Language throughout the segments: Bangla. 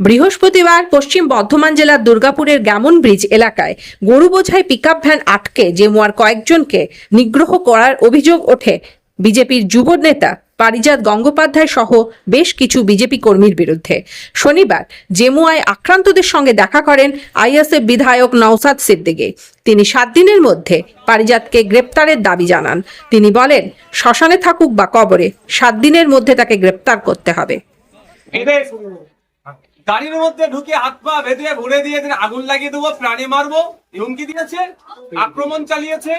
বৃহস্পতিবার পশ্চিম বর্ধমান জেলার দুর্গাপুরের গ্যামন ব্রিজ এলাকায় গরু বোঝাই পিকআপ ভ্যান আটকে, জেমুয়ার কয়েকজনকে নিগ্রহ করার অভিযোগ ওঠে বিজেপির যুব নেতা পারিজাত গঙ্গোপাধ্যায় সহ বেশ কিছু বিজেপি কর্মীর বিরুদ্ধে। শনিবার জেমুয়ায় আক্রান্তদের সঙ্গে দেখা করেন আইএসএফ বিধায়ক নওসাদ সিদ্দিকী। তিনি সাত দিনের মধ্যে পারিজাতকে গ্রেপ্তারের দাবি জানান। তিনি বলেন, শ্মশানে থাকুক বা কবরে, সাত দিনের মধ্যে তাকে গ্রেপ্তার করতে হবে। গাড়ির মধ্যে ঢুকে হাত পা বেঁধে ভরে দিয়ে আগুন লাগিয়ে দেবো, প্রাণী মারবো, হুমকি দিয়েছে, আক্রমণ চালিয়েছে।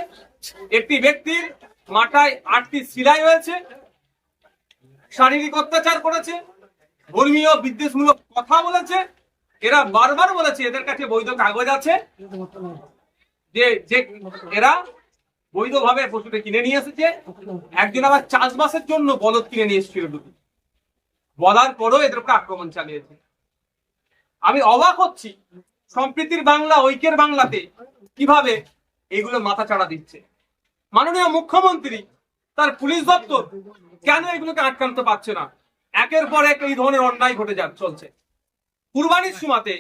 একটি ব্যক্তির মাথায় আটটি সিলাই হয়েছে শারীরিক অত্যাচার করেছে, ধর্মীয় বিদ্বেষমূলক কথা বলেছে, এরা বারবার বলেছে, এদের কাছে বৈধ কাগজ আছে, যে যে এরা বৈধভাবে পশুটা কিনে নিয়ে এসেছে। একদিন আবার চাষবাসের জন্য বলদ কিনে নিয়ে এসেছিল দুটি। বলার পরও এদের উপর আক্রমণ চালিয়েছে। আমি অবাক হচ্ছি, সম্প্রীতির বাংলা, ঐক্যের বাংলাতে কীভাবে এগুলো মাথা চাড়া দিচ্ছে। মাননীয় মুখ্যমন্ত্রী তার পুলিশ দপ্তর কেন এগুলোকে আটকানতে পারছে না? একের পর এক এই ধরনের অন্যায় ঘটে যা চলছে। কুরবানির সময়তে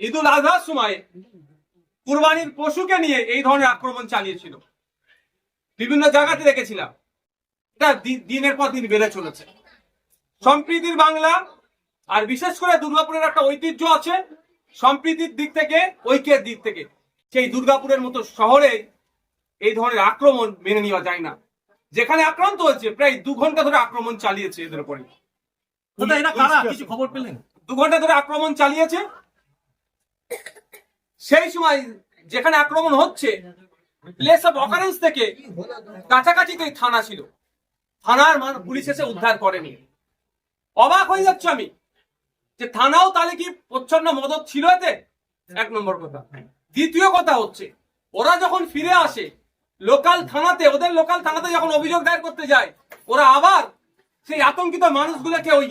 ঈদুল আজহার সময় কুরবানির পশুকে নিয়ে এই ধরনের আক্রমণ চালিয়েছিল। বিভিন্ন জায়গাতে দেখেছিলাম। এটা দিনের পর দিন বেড়ে চলেছে। সম্প্রীতির বাংলা, আর বিশেষ করে দুর্গাপুরের একটা ঐতিহ্য আছে, সম্প্রীতির দিক থেকে, ঐক্যের দিক থেকে। সেই দুর্গাপুরের মতো শহরে এই ধরনের আক্রমণ মেনে নেওয়া যায় না। যেখানে আক্রান্ত হয়েছে প্রায় দু ঘণ্টা ধরে আক্রমণ চালিয়েছে এদের উপরে। এরা কারা? কিছু খবর পেলেন? দু ঘণ্টা ধরে আক্রমণ চালিয়েছে। সেই সময় যেখানে আক্রমণ হচ্ছে প্লেস অফ অকারেন্স থেকে কাছাকাছিতেই থানা ছিল। থানার মান- পুলিশ এসে উদ্ধার করেনি। অবাক হয়ে যাচ্ছে আমি যে থানাও তাহলে কি প্রচ্ছন্ন মদত ছিল এতে? এক নম্বর কথা। দ্বিতীয় কথা হচ্ছে ওরা যখন ফিরে আসে লোকাল থানাতে, ওদের লোকাল থানাতে যখন অভিযোগ দায়ের করতে যায়, ওরা আবার সেই আতঙ্কিত মানুষগুলোকে ওই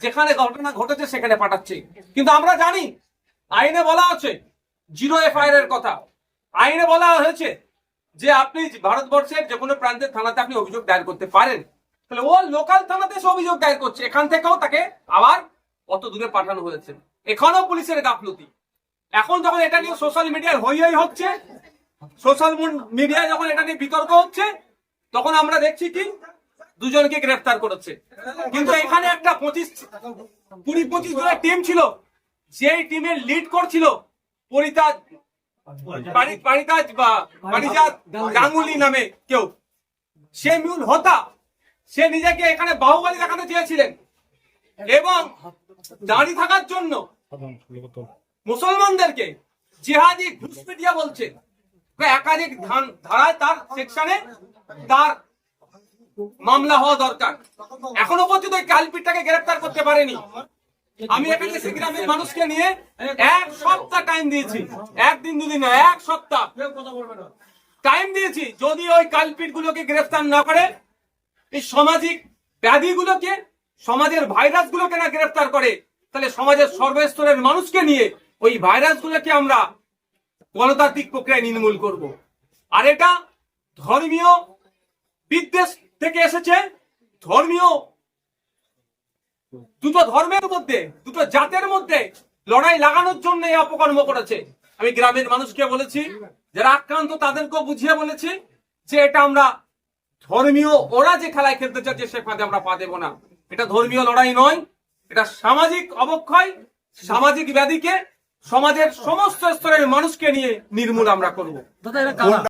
যেখানে ঘটনা ঘটেছে সেখানে পাঠাচ্ছে। কিন্তু আমরা জানি, আইনে বলা আছে, জিরো এফআইআর এর কথা। আইনে বলা হয়েছে যে আপনি ভারতবর্ষের যে কোনো প্রান্তের থানাতে আপনি অভিযোগ দায়ের করতে পারেন। তাহলে ও লোকাল থানাতে সে অভিযোগ দায়ের করছে। এখান থেকেও তাকে আবার অত দূরে পাঠানো হয়েছে। এখানেও পুলিশের গাফলতি। এখন যখন এটা নিয়ে সোশ্যাল মিডিয়ায় হই হই হচ্ছে সোশ্যাল মিডিয়ায় যখন এটা নিয়ে বিতর্ক হচ্ছে তখন আমরা দেখছি কি দুজনকে গ্রেফতার করেছে। কিন্তু এখানে একটা পঁচিশ কুড়ি পঁচিশ জনের টিম ছিল। যেই টিমের লিড করছিল পরিতাজ পারি- পারিতাজ বা পারিজাত গাঙ্গুলি নামে কেউ। সে মূল হতা সে নিজেকে এখানে বাহুবলী দেখাতে চেয়েছিলেন। এবং দাঁড়িয়ে থাকার জন্য মুসলমানদেরকে জিহাদি ঘুষপিটিয়া বলছে। একাধিক ধান- ধারায় তার সেকশনে তার মামলা হওয়া দরকার। এখনও পর্যন্ত ওই কালপিটটাকে গ্রেফতার করতে পারেনি। আমি এখানে গ্রামের মানুষকে নিয়ে এক সপ্তাহ টাইম দিয়েছি। একদিন দুদিন নয়, এক সপ্তাহ। টাইম দিয়েছি। যদি ওই কালপিট গুলোকে গ্রেফতার না করে এই সামাজিক ব্যাধিগুলোকে সমাজের ভাইরাস গুলোকে না গ্রেফতার করে তাহলে সমাজের সর্বস্তরের মানুষকে নিয়ে ওই ভাইরাস গুলোকে আমরা গণতান্ত্রিক প্রক্রিয়ায় নির্মূল করব। আর এটা ধর্মীয় বিদ্বেষ থেকে এসেছে। ধর্মীয় দুটো ধর্মের মধ্যে, দুটো জাতের মধ্যে লড়াই লাগানোর জন্য এই অপকর্ম করেছে। আমি গ্রামের মানুষকে বলেছি, যারা আক্রান্ত তাদেরকেও বুঝিয়ে বলেছি যে এটা আমরা ধর্মীয়, ওরা যে খেলায় খেলতে চাচ্ছে সে ফাঁদে আমরা পা দেবো না। এটা ধর্মীয় লড়াই নয়, এটা সামাজিক অবক্ষয়, সামাজিক ব্যাধিকে সমাজের সমস্ত স্তরের মানুষকে নিয়ে নির্মূল আমরা করব।